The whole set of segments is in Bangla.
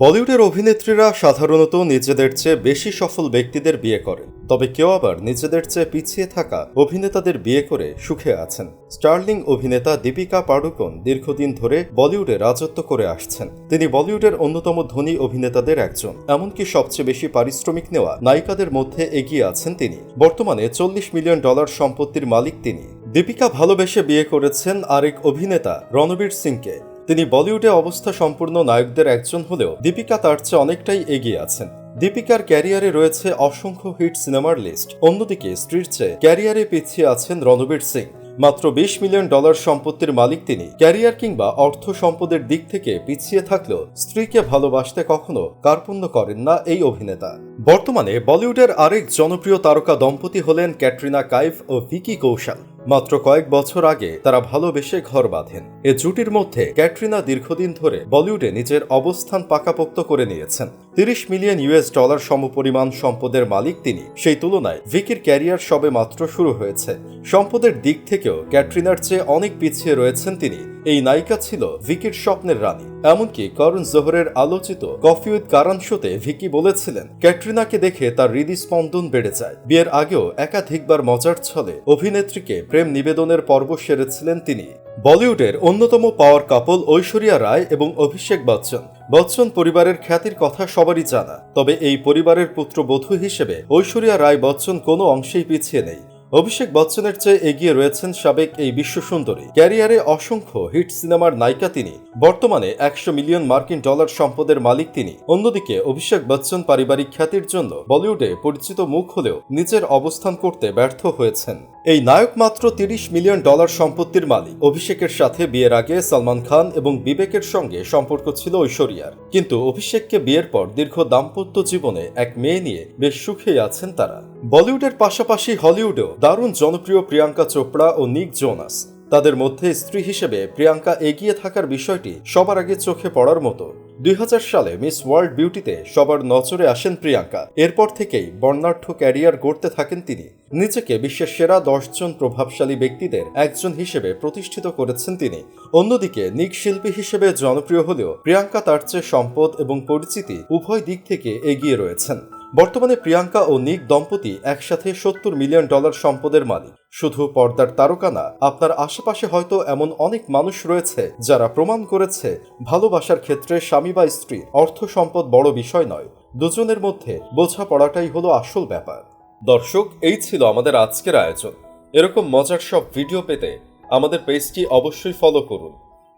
বলিউডের অভিনেত্রীরা সাধারণত নিজেদের চেয়ে বেশি সফল ব্যক্তিদের বিয়ে করেন। তবে কেউ আবার নিজেদের চেয়ে পিছিয়ে থাকা অভিনেতাদের বিয়ে করে সুখে আছেন। স্টার্লিং অভিনেতা দীপিকা পাডুকোন দীর্ঘদিন ধরে বলিউডে রাজত্ব করে আসছেন। তিনি বলিউডের অন্যতম ধনী অভিনেতাদের একজন। এমনকি সবচেয়ে বেশি পারিশ্রমিক নেওয়া নায়িকাদের মধ্যে এগিয়ে আছেন তিনি। বর্তমানে চল্লিশ মিলিয়ন ডলার সম্পত্তির মালিক তিনি। দীপিকা ভালোবেসে বিয়ে করেছেন আরেক অভিনেতা রণবীর সিংকে। তিনি বলিউডে অবস্থা সম্পূর্ণ নায়কদের একজন হলেও দীপিকা তার চেয়ে অনেকটাই এগিয়ে আছেন। দীপিকার ক্যারিয়ারে রয়েছে অসংখ্য হিট সিনেমার লিস্ট। অন্যদিকে স্ত্রীর চেয়ে ক্যারিয়ারে পিছিয়ে আছেন রণবীর সিং। মাত্র বিশ মিলিয়ন ডলার সম্পত্তির মালিক তিনি। ক্যারিয়ার কিংবা অর্থ সম্পদের দিক থেকে পিছিয়ে থাকলেও স্ত্রীকে ভালোবাসতে কখনো কার্পণ্য করেন না এই অভিনেতা। বর্তমানে বলিউডের আরেক জনপ্রিয় তারকা দম্পতি হলেন ক্যাটরিনা কাইফ ও ভিকি কৌশল। মাত্র কয়েক বছর আগে তারা ভালোবেসে ঘর বাঁধেন। এ জুটির মধ্যে ক্যাটরিনা দীর্ঘদিন ধরে বলিউডে নিজের অবস্থান পাকাপোক্ত করে নিয়েছেন। তিরিশ মিলিয়ন ইউএস ডলার সমপরিমাণ সম্পদের মালিক তিনি। সেই তুলনায় ভিকির ক্যারিয়ার সবে মাত্র শুরু হয়েছে। সম্পদের দিক থেকেও ক্যাটরিনার চেয়ে অনেক পিছিয়ে রয়েছেন তিনি। এই নায়িকা ছিল ভিকির স্বপ্নের রানী। এমনকি করণ জোহরের আলোচিত কফি উইথ কারান শোতে ভিকি বলেছিলেন, ক্যাটরিনাকে দেখে তার হৃদস্পন্দন বেড়ে যায়। বিয়ের আগেও একাধিকবার মজার ছলে অভিনেত্রীকে প্রেম নিবেদনের পর্ব সেরেছিলেন তিনি। বলিউডের অন্যতম পাওয়ার কাপল ঐশ্বরিয়া রায় এবং অভিষেক বচ্চন। বচ্চন পরিবারের খ্যাতির কথা সবারই জানা, তবে এই পরিবারের পুত্রবধূ হিসেবে ঐশ্বরিয়া রায় বচ্চন কোনো অংশেই পিছিয়ে নেই। অভিষেক বচ্চনের চেয়ে এগিয়ে রয়েছেন সাবেক এই বিশ্ব সুন্দরী। ক্যারিয়ারে অসংখ্য হিট সিনেমার নায়িকা তিনি। বর্তমানে একশো মিলিয়ন মার্কিন ডলার সম্পদের মালিক তিনি। অন্যদিকে অভিষেক বচ্চন পারিবারিক খ্যাতির জন্য বলিউডে পরিচিত মুখ হলেও নিজের অবস্থান করতে ব্যর্থ হয়েছেন। এই নায়ক মাত্র তিরিশ মিলিয়ন ডলার সম্পত্তির মালিক। অভিষেকের সাথে বিয়ের আগে সালমান খান এবং বিবেকের সঙ্গে সম্পর্ক ছিল ঐশ্বরিয়ার। কিন্তু অভিষেককে বিয়ের পর দীর্ঘ দাম্পত্য জীবনে এক মেয়ে নিয়ে বেশ সুখেই আছেন তারা। বলিউডের পাশাপাশি হলিউডেও দারুণ জনপ্রিয় প্রিয়াঙ্কা চোপড়া ও নিক জোনাস। তাদের মধ্যে স্ত্রী হিসেবে প্রিয়াঙ্কা এগিয়ে থাকার বিষয়টি সবার আগে চোখে পড়ার মতো। দুই হাজার সালে মিস ওয়ার্ল্ড বিউটিতে সবার নজরে আসেন প্রিয়াঙ্কা। এরপর থেকেই বর্ণাঢ্য ক্যারিয়ার গড়তে থাকেন তিনি। নিজেকে বিশ্বের সেরা দশজন প্রভাবশালী ব্যক্তিদের একজন হিসেবে প্রতিষ্ঠিত করেছেন তিনি। অন্যদিকে নিক শিল্পী হিসেবে জনপ্রিয় হলেও প্রিয়াঙ্কা তার চেয়ে সম্পদ এবং পরিচিতি উভয় দিক থেকে এগিয়ে রয়েছেন। বর্তমানে প্রিয়াঙ্কা ও নিক দম্পতি একসাথে সত্তর মিলিয়ন ডলার সম্পদের মালিক। শুধু পর্দার তারকা না, আপনার আশেপাশে হয়তো এমন অনেক মানুষ রয়েছে যারা প্রমাণ করেছে ভালোবাসার ক্ষেত্রে স্বামী বা স্ত্রী অর্থ সম্পদ বড় বিষয় নয়, দুজনের মধ্যে বোঝাপড়াটাই হলো আসল ব্যাপার। দর্শক, এই ছিল আমাদের আজকের আয়োজন। এরকম মজার সব ভিডিও পেতে আমাদের পেজটি অবশ্যই ফলো করুন।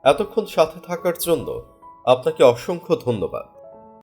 এতক্ষণ সাথে থাকার জন্য আপনাকে অসংখ্য ধন্যবাদ।